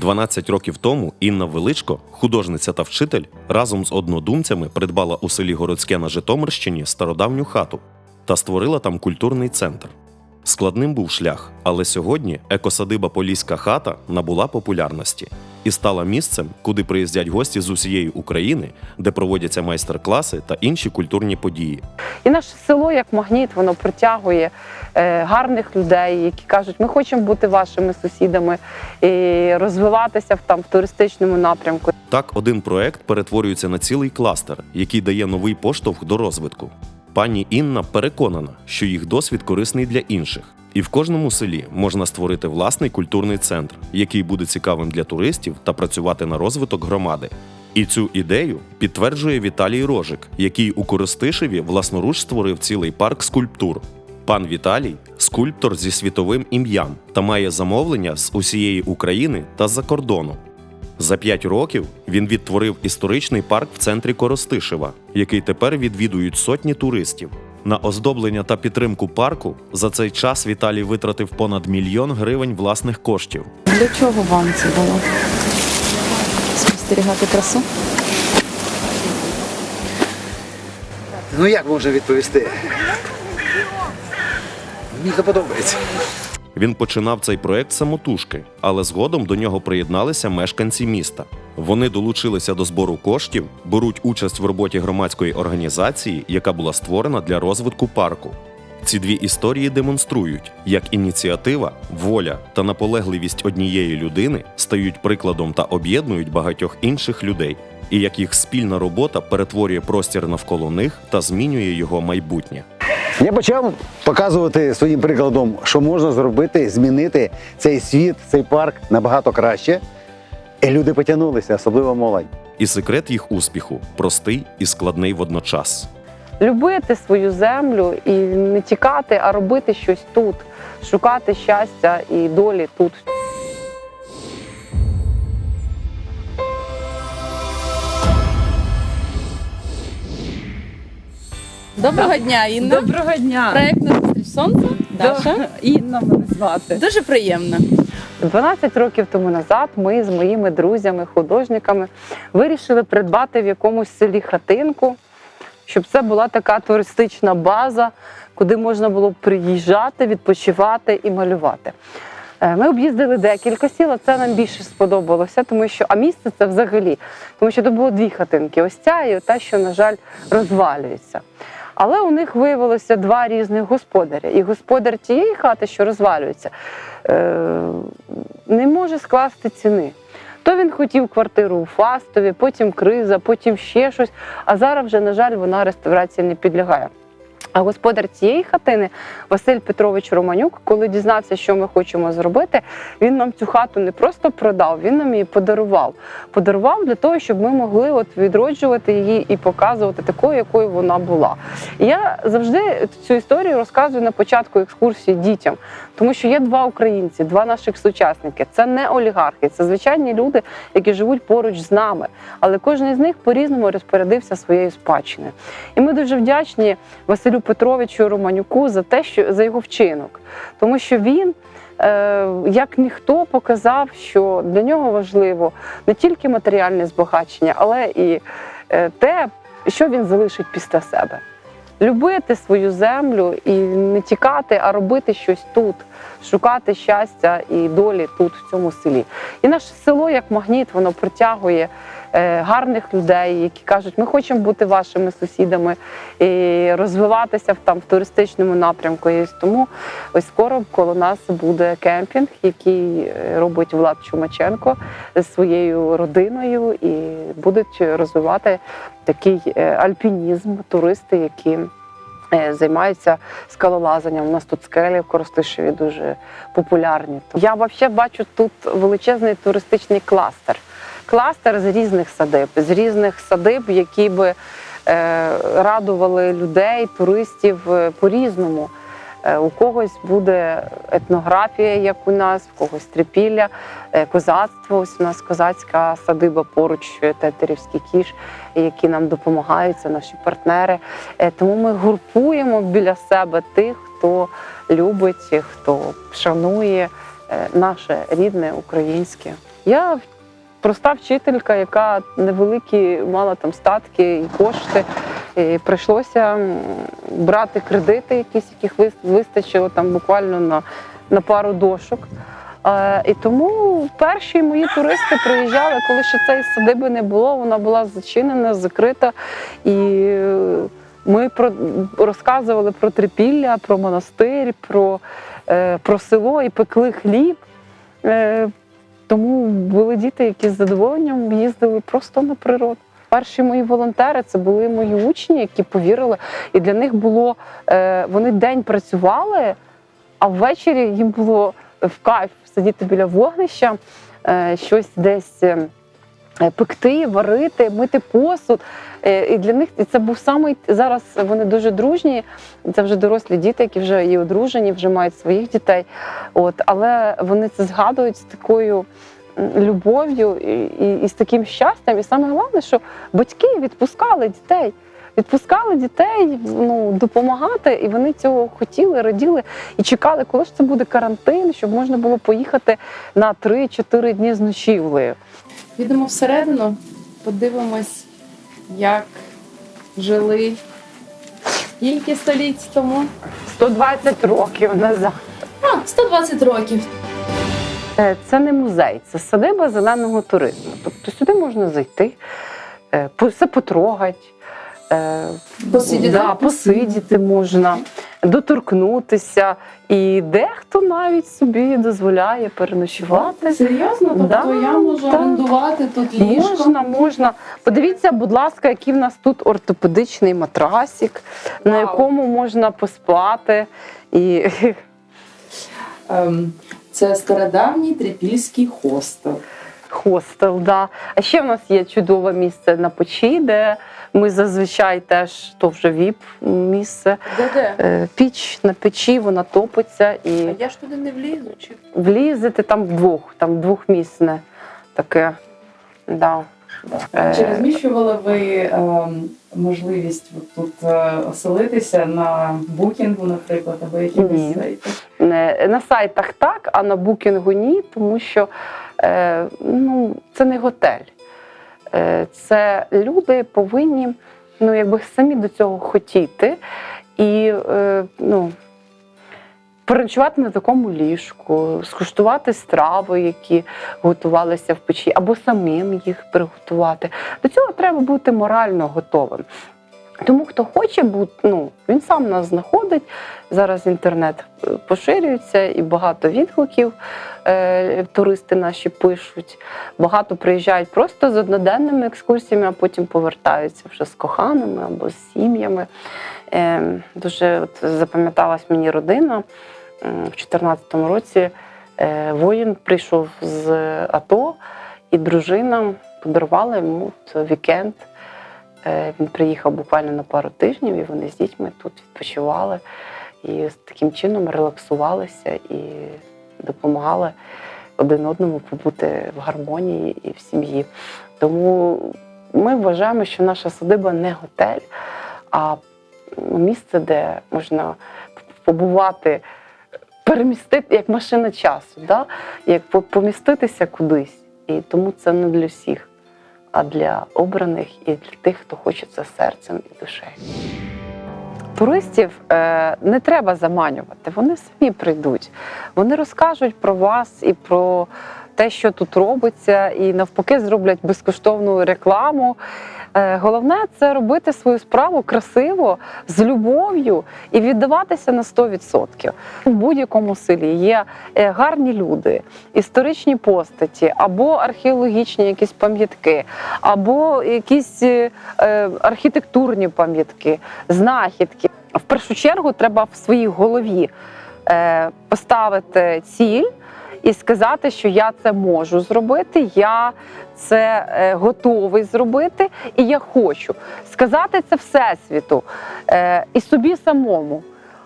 12 років тому Інна Величко, художниця та вчитель, разом з однодумцями придбала у селі Городське на Житомирщині стародавню хату та створила там культурний центр. Складним був шлях, але сьогодні екосадиба Поліська хата набула популярності і стала місцем, куди приїздять гості з усієї України, де проводяться майстер-класи та інші культурні події. І наше село, як магніт, воно притягує е, гарних людей, які кажуть, ми хочемо бути вашими сусідами і розвиватися в там в туристичному напрямку. Так, один проект перетворюється на цілий кластер, який дає новий поштовх до розвитку. Пані Інна переконана, що їх досвід корисний для інших, і в кожному селі можна створити власний культурний центр, який буде цікавим для туристів та працювати на розвиток громади. І цю ідею підтверджує Віталій Рожик, який у Коростишеві власноруч створив цілий парк скульптур. Пан Віталій скульптор зі світовим ім'ям та має замовлення з усієї України та з-за кордону. За п'ять років він відтворив історичний парк в центрі Коростишева, який тепер відвідують сотні туристів. На оздоблення та підтримку парку за цей час Віталій витратив понад мільйон гривень власних коштів. Для чого вам це було? Спостерігати красу? Ну як можна відповісти? Мені це подобається. Він починав цей проект самотужки, але згодом до нього приєдналися мешканці міста. Вони долучилися до збору коштів, беруть участь в роботі громадської організації, яка була створена для розвитку парку. Ці дві історії демонструють, як ініціатива, воля та наполегливість однієї людини стають прикладом та об'єднують багатьох інших людей, і як їх спільна робота перетворює простір навколо них та змінює його майбутнє. Я почав показувати своїм прикладом, що можна зробити, змінити цей світ, цей парк набагато краще. І люди потягнулися, особливо молодь. І секрет їх успіху простий і складний водночас. Любити свою землю і не тікати, а робити щось тут, шукати щастя і долі тут. Доброго дня, Інна. Доброго дня. Проект на зустріч сонця. Даша. Інна мене звати. Дуже приємно. 12 років тому назад ми з моїми друзями, художниками вирішили придбати в якомусь селі хатинку, щоб це була така туристична база, куди можна було приїжджати, відпочивати і малювати. Е, Ми об'їздили декілька сіл, а це нам більше сподобалося, тому що а місце це взагалі, тому що тут було дві хатинки: ось ця і та, що, на жаль, розвалюється. Але у них виявилося два різних господаря. І господар тієї хати, що розвалюється, е, не може скласти ціни. То він хотів квартиру у Фастові, потім криза, потім ще щось. А зараз вже, на жаль, вона реставрації не підлягає. А господар цієї хатини, Василь Петрович Романюк, коли дізнався, що ми хочемо зробити, він нам цю хату не просто продав, він нам її подарував. Подарував для того, щоб ми могли от відроджувати її і показувати такою, якою вона була. І я завжди цю історію розказую на початку екскурсії дітям, тому що є два українці, два наших сучасники. Це не олігархи, це звичайні люди, які живуть поруч з нами. Але кожен з них по-різному розпорядився своєю спадщиною. І ми дуже вдячні Василю Петровичу Романюку за те, що за його вчинок, тому що він. е, Як ніхто показав, що для нього важливо не тільки матеріальне збагачення, але і е, те, що він залишить після себе. Любити свою землю і не тікати, а робити щось тут, шукати щастя і долі тут, в цьому селі. І наше село, як магніт, воно притягує гарних людей, які кажуть, ми хочемо бути вашими сусідами і розвиватися в там в туристичному напрямку. І тому ось скоро коло нас буде кемпінг, який е, робить Влад Чумаченко з своєю родиною, і будуть розвивати такий е, альпінізм, туристи, які е, займаються скалолазанням. У нас тут скелі в Коростишеві дуже популярні. Я взагалі бачу тут величезний туристичний кластер. Кластер з різних садиб, з різних садиб, які би е, радували людей, туристів е, по-різному. Е, У когось буде етнографія, як у нас, в когось трипілля, е, козацтво. Ось у нас козацька садиба поруч е, Тетерівський кіш, які нам допомагають, це наші партнери. Тому ми групуємо біля себе тих, хто любить, хто шанує наше рідне українське Я проста вчителька, яка невеликі мала там статки і кошти. І прийшлося брати кредити, якісь, яких вистачило там буквально на, на пару дошок. Е, і тому перші мої туристи приїжджали, коли ще цієї садиби не було, вона була зачинена, закрита. І ми про, розказували про трипілля, про монастир, про, е, про село і пекли хліб. Е, тому були діти, які з задоволенням їздили просто на природу. Перші мої волонтери це були мої учні, які повірили. І для них було е, вони день працювали, а ввечері їм було в кайф сидіти біля вогнища, е, щось десь е, пекти, варити, мити посуд. І для них це був самий зараз. Вони дуже дружні. Це вже дорослі діти, які вже і одружені, вже мають своїх дітей. От, але вони це згадують з такою любов'ю і, і, і з таким щастям. І саме головне, що батьки відпускали дітей. Відпускали дітей ну, допомагати, і вони цього хотіли, раділи і чекали, коли ж це буде карантин, щоб можна було поїхати на 3-4 дні з ночівлею. Підемо всередину, подивимось, як жили скільки століть тому. 120 років назад. А, 120 років. Е, Це не музей, це садиба зеленого туризму. Тобто сюди можна зайти, е, все потрогати. е, Посидіти. Да, посидіти можна, доторкнутися. І дехто навіть собі дозволяє переночувати. Серйозно? Тобто Да, я можу да. орендувати тут ліжко? Можна, можна. Подивіться, будь ласка, який в нас тут ортопедичний матрасик, на Вау. якому можна поспати. І Це стародавній трипільський хостел. хостел. Да. А ще в нас є чудове місце на печі, де ми зазвичай теж то вже віп місце. Де-де? Е, Піч на печі, вона топиться і Я ж туди не влізу. Чи... влізете там вдвох, там двохмісне таке. Да. Е, Чи розміщували ви ем, можливість тут е, оселитися на букінгу, наприклад, або сайтах? Не- На сайтах так, а на букінгу ні, тому що е, ну, це не готель. Це люди повинні ну, якби самі до цього хотіти і ну, переночувати на такому ліжку, скуштувати страви, які готувалися в печі, або самим їх приготувати. До цього треба бути морально готовим. Тому хто хоче бути, ну він сам нас знаходить. Зараз інтернет е, поширюється і багато відгуків е, туристи наші пишуть. Багато приїжджають просто з одноденними екскурсіями, а потім повертаються вже з коханими або з сім'ями. Е, дуже от, запам'яталась мені родина. М, В 2014 році е, воїн прийшов з АТО, і дружина подарувала йому вікенд. Е, Він приїхав буквально на пару тижнів, і вони з дітьми тут відпочивали і таким чином релаксувалися і допомагали один одному побути в гармонії і в сім'ї. Тому ми вважаємо, що наша садиба не готель, а місце, де можна побувати, перемістити як машина часу, да? як поміститися кудись. І тому це не для всіх а для обраних і для тих, хто хоче це серцем і душею. Туристів е, не треба заманювати, вони самі прийдуть. Вони розкажуть про вас і про те, що тут робиться, і навпаки зроблять безкоштовну рекламу. Е, головне це робити свою справу красиво, з любов'ю і віддаватися на 100%. В будь-якому селі є е, гарні люди, історичні постаті або археологічні якісь пам'ятки, або якісь е, архітектурні пам'ятки, знахідки. В першу чергу треба в своїй голові поставити ціль і сказати, що я це можу зробити, я це е, готовий зробити, і я хочу сказати це всесвіту е, і собі самому.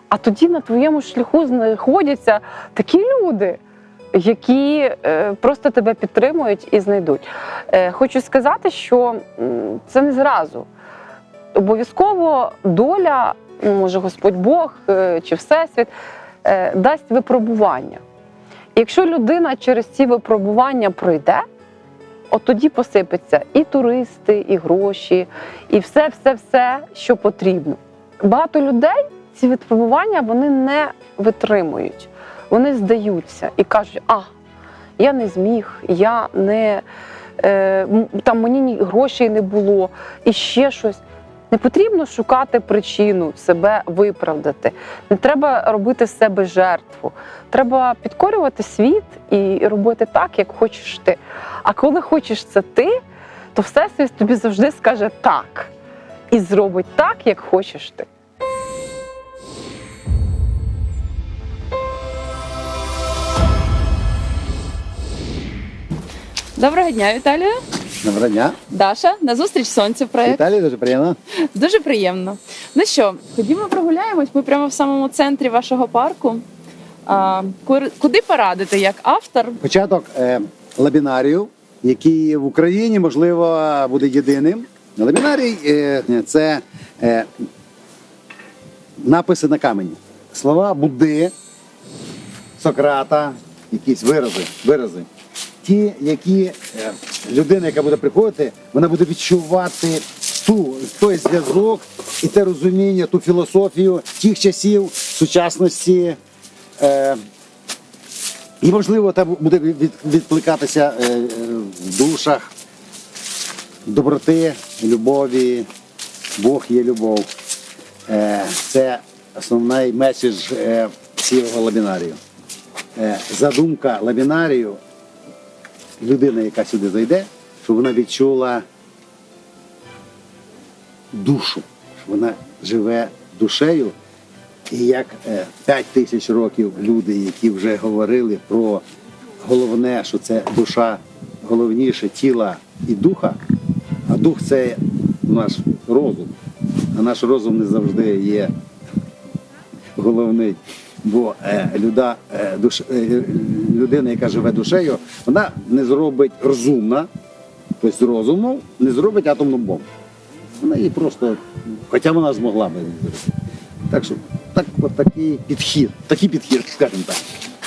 А тоді на твоєму шляху знаходяться такі люди, які е, просто тебе підтримують і знайдуть. Хочу сказати, що це не зразу. Обов'язково доля, може Господь Бог чи Всесвіт, дасть випробування. Якщо людина через ці випробування пройде, от тоді посипеться і туристи, і гроші, і все, все, все, що потрібно. Багато людей ці випробування вони не витримують, вони здаються і кажуть, а я не зміг, я не е, там мені ні грошей не було, і ще щось. Не потрібно шукати причину себе виправдати. Не треба робити з себе жертву. Треба підкорювати світ і робити так, як хочеш ти. А коли хочеш це ти, то всесвіт тобі завжди скаже так і зробить так, як хочеш ти. Доброго дня, Віталію. Доброго дня. Даша, на зустріч сонцю проект. Віталій, дуже приємно. Дуже приємно. Ну що, ходімо прогуляємось. Ми прямо в самому центрі вашого парку. А, куди порадити як автор? Початок е, лабінарію, який в Україні, можливо, буде єдиним. Лабінарій е, це е, написи на камені. Слова Будди, Сократа, якісь вирази. вирази. Ті, які е, людина, яка буде приходити, вона буде відчувати ту, той зв'язок і те розуміння, ту філософію тих часів, сучасності. Е, і можливо, там буде відкликатися е, е, в душах доброти, любові. Бог є любов. Е, це основний меседж цього лабінарію. Задумка лабінарію, людина, яка сюди зайде, щоб вона відчула душу, що вона живе душею. І як е, 5 тисяч років люди, які вже говорили про головне, що це душа головніше тіла і духа, а дух це наш розум. А наш розум не завжди є головний. Бо е, люда, е, душ, е, людина, яка живе душею, вона не зробить розумна, тобто розумом, не зробить атомну бомбу. Вона її просто, хоча вона змогла би зробити. Так що так, от такий підхід, такий підхід, скажімо так.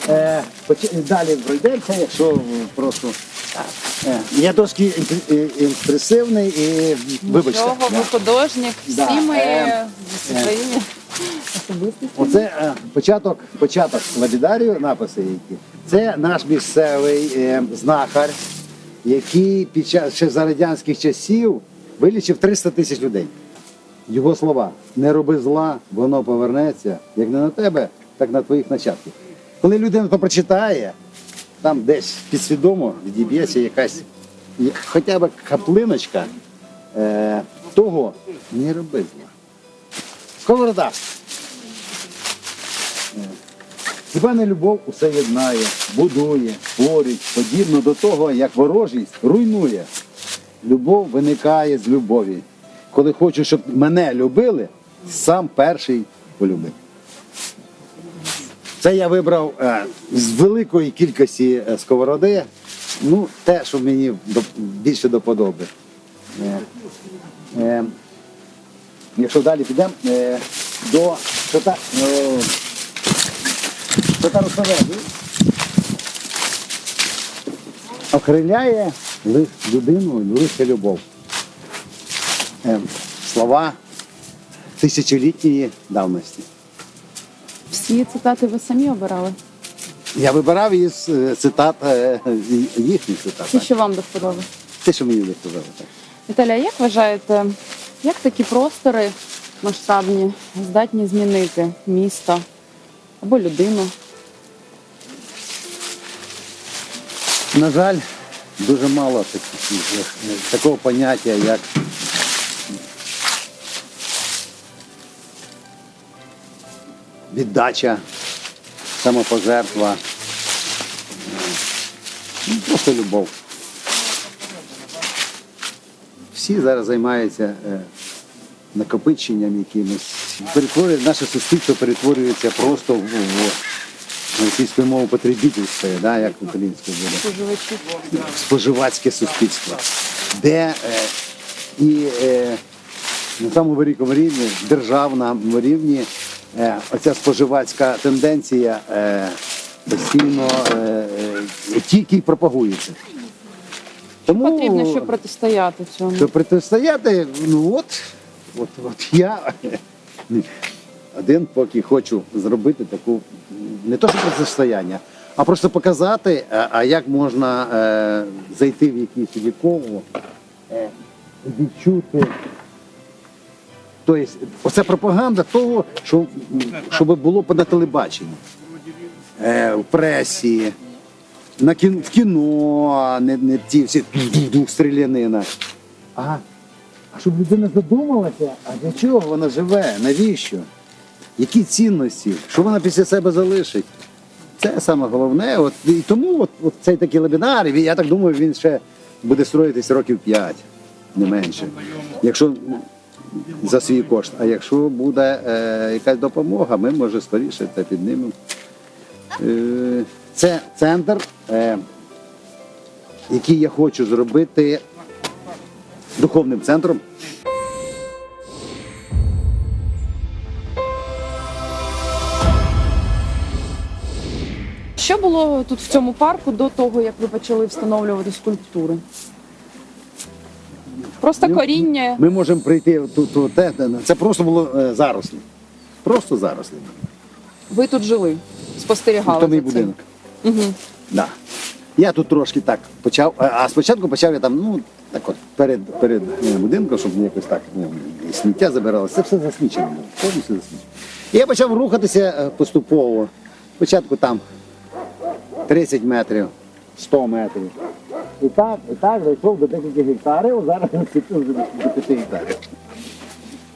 Е, далі пройдемося, якщо просто. Е, я трошки імпресивний і вибачте. Нічого, ви художник, всі Да, ми е, зі своїми особистостями. Оце е, початок, початок лабідарію, написи які. Це наш місцевий е, знахар, який під час ще за радянських часів вилічив 300 тисяч людей. Його слова: не роби зла, воно повернеться як не на тебе, так на твоїх нащадків. Коли людина то прочитає, там десь підсвідомо відіб'ється якась хоча б каплиночка е, того, не роби зла. Сковорода. Хіба не любов усе єднає, будує, творить, подібно до того, як ворожість руйнує. Любов виникає з любові. Коли хочу, щоб мене любили, сам перший полюбив. Це я вибрав е, з великої кількості е, сковороди. Ну, те, що мені більше до подоби. Е, якщо далі підемо до Шота, е, Шотарусоведу, окриляє лише людину лише любов. Е, слова тисячолітньої давності. Всі цитати ви самі обирали. Я вибирав із е, цитат, е, їхніх цитат. Ті, що вам до вподоби. Те, що мені не сказали. Так. Віталія, як вважаєте, як такі простори масштабні здатні змінити місто або людину? На жаль, дуже мало таких, такого поняття, як віддача, самопожертва, ну, просто любов. Всі зараз займаються е, накопиченням якимось. Перетворює, наше суспільство перетворюється просто в російською мовою потребительство, да, як українською буде Споживачі? споживацьке суспільство, де е, і е, на самому великому рівні, державному рівні, е, оця споживацька тенденція е, постійно е, е, тільки пропагується. Тому Потрібно, щоб протистояти цьому. щоб протистояти, ну от, от, от я один поки хочу зробити таку не то, що протистояння, а просто показати, а, а як можна е, зайти в якийсь віково, е, відчути. Тобто, оце пропаганда того, що, щоб було на телебаченні, е, в пресі, на кіно, в кіно, не, не ті всі стрілянина. А, а щоб людина задумалася, а для чого вона живе? Навіщо? Які цінності? Що вона після себе залишить? Це саме головне. От, і тому от, от цей такий вебінар, і я так думаю, він ще буде строїтись років 5, не менше. Якщо за свій кошт. А якщо буде е, якась допомога, ми може скоріше це піднімемо. Е, це центр, е, який я хочу зробити духовним центром. Було тут в цьому парку до того, як ви почали встановлювати скульптури? Просто коріння. Ми можемо прийти тут. тут те, те, це просто було е, зарослі. Просто зарослі. Ви тут жили, спостерігали. Мій за цим. будинок. Угу. Да. Я тут трошки так почав, а- а спочатку почав я там, ну, так от, перед, перед е, будинком, щоб якось так ну, і сміття забиралося. Це все засмічено було. Повністю засмічено. І я почав рухатися е, поступово. Спочатку там 30 метрів, 100 метрів. І так, і так дійшов до декілька гектарів, зараз вже до 5 гектарів.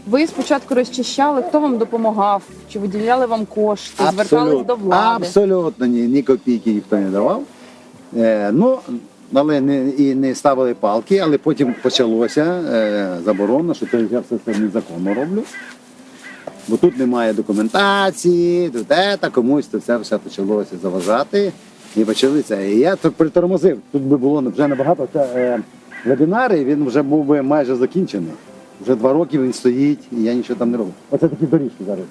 Ви спочатку розчищали, хто вам допомагав? Чи виділяли вам кошти? Звертались до влади? Абсолютно ні, ні копійки ніхто не давав. Е, ну, але не, і не ставили палки, але потім почалося е, заборона, що це я все це незаконно роблю. Бо тут немає документації, тут це, комусь то це все почалося заважати. І почали це. І я тут притормозив. Тут би було вже набагато це, е, вебінари, він вже був би майже закінчений. Вже два роки він стоїть, і я нічого там не роблю. Оце такі доріжки зараз.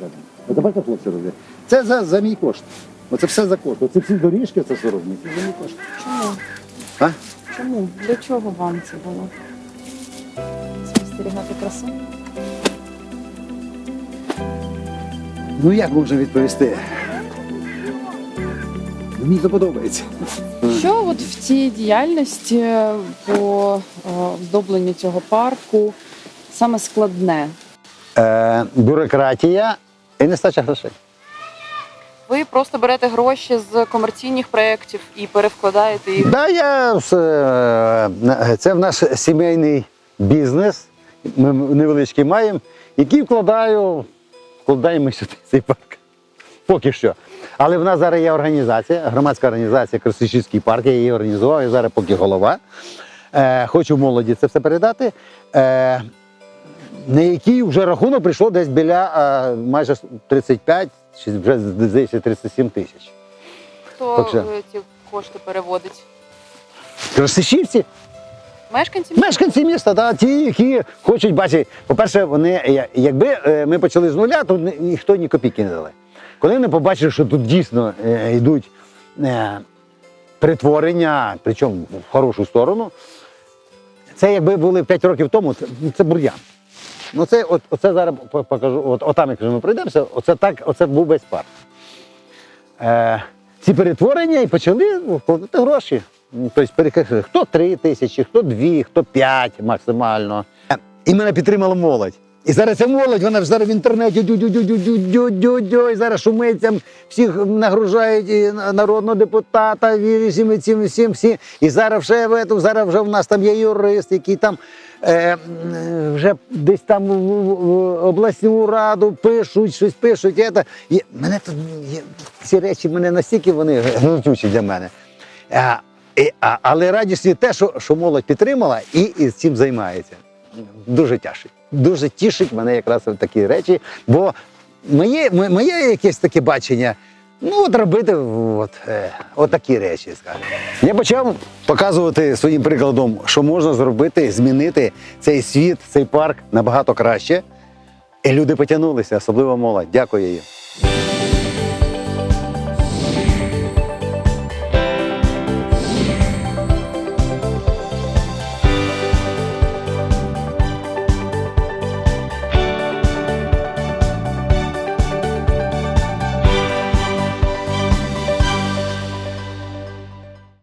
Оце бачите, хлопці роблять. Це за, за мій кошт. Оце все за кошт. Оце всі доріжки, це все роблять. Це за мій кошт. Чому? А? Чому? Для чого вам це було? Спостерігати красу? Ну як можна відповісти? Мені це подобається. Що от в цій діяльності по е, оздобленню цього парку саме складне? Е, бюрократія і нестача грошей. Ви просто берете гроші з комерційних проєктів і перевкладаєте їх. Да, я е, це в наш сімейний бізнес. Ми невеличкий маємо, який вкладаю, вкладаємо сюди цей парк. Поки що. Але в нас зараз є організація, громадська організація Красичівський парк, я її організував, я зараз поки голова. Е, хочу молоді це все передати. Е, на який вже рахунок прийшло десь біля е, майже 35 чи вже здається 37 тисяч. Хто що. е, ці кошти переводить? Красичівці Мешканці? Мешканці міста, да, ті, які хочуть бачити. По-перше, вони, якби е, ми почали з нуля, то ніхто ні копійки не дали. Коли вони побачили, що тут дійсно е, йдуть е, перетворення, причому в хорошу сторону, це якби були 5 років тому, це, це бур'ян. Ну це от, оце зараз покажу. От, отам, якщо ми пройдемося, оце так, оце був весь парк. Е, ці перетворення і почали вкладати гроші. Тобто, хто 3 тисячі, хто 2, хто 5 максимально. Е, І мене підтримала молодь. І зараз ця молодь, вона ж зараз в інтернеті дю-дю-дю-дю-дю-дю-дю, і зараз шумить там, всіх нагружають і народного депутата, всім, цим, всім, всім. І зараз вже в эту, зараз вже в нас там є юрист, який там е, вже десь там в, обласну раду пишуть, щось пишуть. Це. і мене тут ці речі мене настільки вони гнутючі для мене. А, і, а, але радісні те, що, що молодь підтримала і, і цим займається. Дуже тішить. Дуже тішить мене якраз такі речі, бо моє, моє якесь таке бачення. Ну, от робити от, е, от такі речі, скажімо. Я почав показувати своїм прикладом, що можна зробити, змінити цей світ, цей парк набагато краще. І люди потягнулися, особливо молодь. Дякую їм.